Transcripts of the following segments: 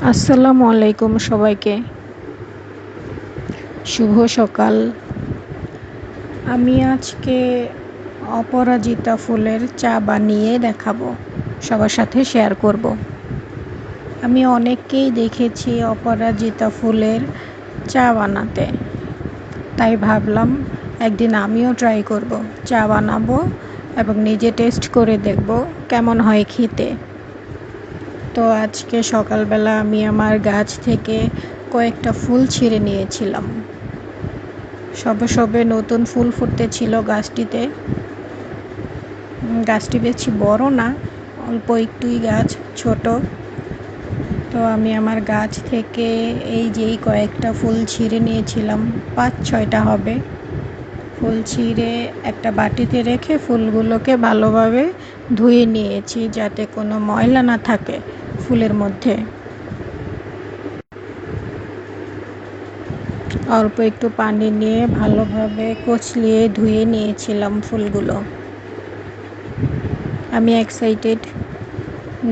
আসসালামু আলাইকুম সবাইকে। শুভ সকাল। আমি আজকে অপরাজিতা ফুলের চা বানিয়ে দেখাবো, সবার সাথে শেয়ার করব। আমি অনেককেই দেখেছি অপরাজিতা ফুলের চা বানাতে, তাই ভাবলাম একদিন আমিও ট্রাই করব। চা বানাবো এবং নিজে টেস্ট করে দেখব কেমন হয় খেতে। তো আজকে সকালবেলা আমি আমার গাছ থেকে কয়েকটা ফুল ছিঁড়ে নিয়েছিলাম। সবে সবে নতুন ফুল ফুটতেছিল গাছটিতে। গাছটি বেশি বড় না, অল্প একটুই গাছ, ছোট। তো আমি আমার গাছ থেকে এই যেই কয়েকটা ফুল ছিঁড়ে নিয়েছিলাম, পাঁচ ছয়টা হবে। ফুল ছিঁড়ে একটা বাটিতে রেখে ফুলগুলোকে ভালোভাবে ধুয়ে নিয়েছি যাতে কোনো ময়লা না থাকে ফুলের মধ্যে। অল্প একটু পানি নিয়ে ভালোভাবে কচলিয়ে ধুয়ে নিয়েছিলাম ফুলগুলো। আমি এক্সাইটেড।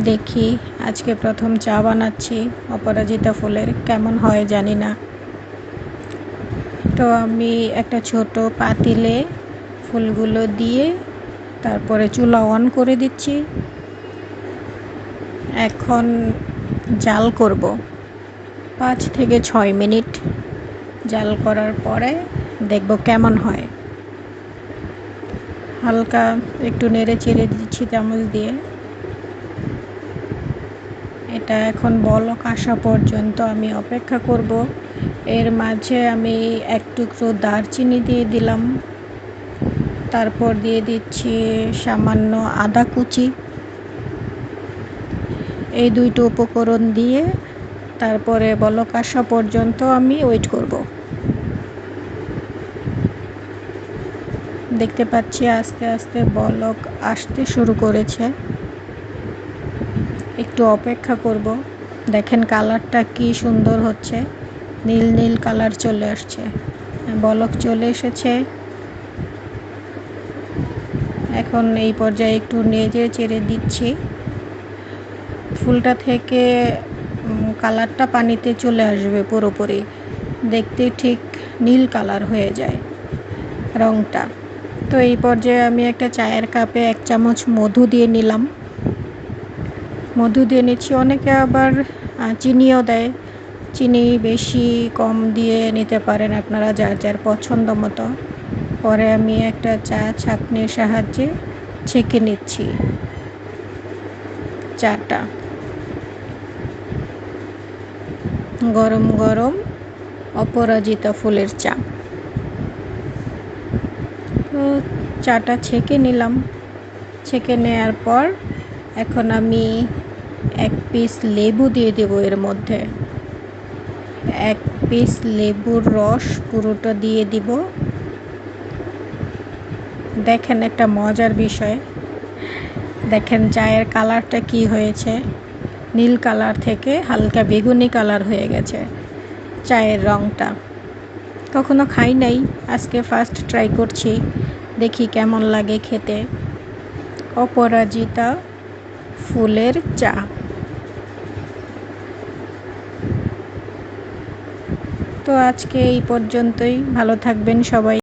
দেখি আজকে প্রথম চা বানাচ্ছি, অপরাজিতা ফুলের কেমন হয় জানি না। তো আমি একটা ছোট পাতিলে ফুলগুলো দিয়ে তারপরে চুলা অন করে দিচ্ছি। এখন জাল করব। পাঁচ থেকে ছয় মিনিট জাল করার পরে দেখব কেমন হয়। হালকা একটু নেড়ে চেড়ে দিচ্ছি চামচ দিয়ে। এটা এখন বলক আসা পর্যন্ত আমি অপেক্ষা করব। এর মাঝে আমি এক টুকরো দারচিনি দিয়ে দিলাম। তারপর দিয়ে দিচ্ছি সামান্য আদা কুচি। এই দুইটো উপকরণ দিয়ে তারপরে বলক আসা পর্যন্ত আমি ওয়েট করব। দেখতে পাচ্ছি আস্তে আস্তে বলক আসতে শুরু করেছে। একটু অপেক্ষা করব। দেখেন কালারটা কি সুন্দর হচ্ছে। নীল নীল কালার চলে আসছে। বলক চলে এসেছে। এখন এই পর্যায়ে একটু নেজে চেড়ে দিচ্ছি। ফুলটা থেকে কালারটা পানিতে চলে আসবে পুরোপুরি। দেখতে ঠিক নীল কালার হয়ে যায় রংটা। তো এই পর্যায়ে আমি একটা চায়ের কাপে এক চামচ মধু দিয়ে নিলাম। মধু দিয়ে নিচ্ছি। অনেকে আবার চিনিও দেয়। চিনি বেশি কম দিয়ে নিতে পারেন আপনারা যার যার পছন্দ মতো। পরে আমি একটা চা ছাঁকনির সাহায্যে ছেঁকে নিচ্ছি। চাটা। গরম গরম অপরাজিতা ফুলের চা। তো চাটা ছেঁকে নিলাম। ছেঁকে নেওয়ার পর এখন আমি এক পিস লেবু দিয়ে দেব এর মধ্যে। এক পিস লেবুর রস পুরোটা দিয়ে দিব। দেখেন একটা মজার বিষয়। দেখেন চায়ের কালারটা কি হয়েছে। নীল কালার থেকে হালকা বেগুনি কালার হয়ে গেছে চায়ের রঙটা কখনো খাই নাই, আজকে ফার্স্ট ট্রাই করছি। দেখি কেমন লাগে খেতে। অপরাজিতা ফুলের চা। তো আজকে এই পর্যন্তই। ভালো থাকবেন সবাই।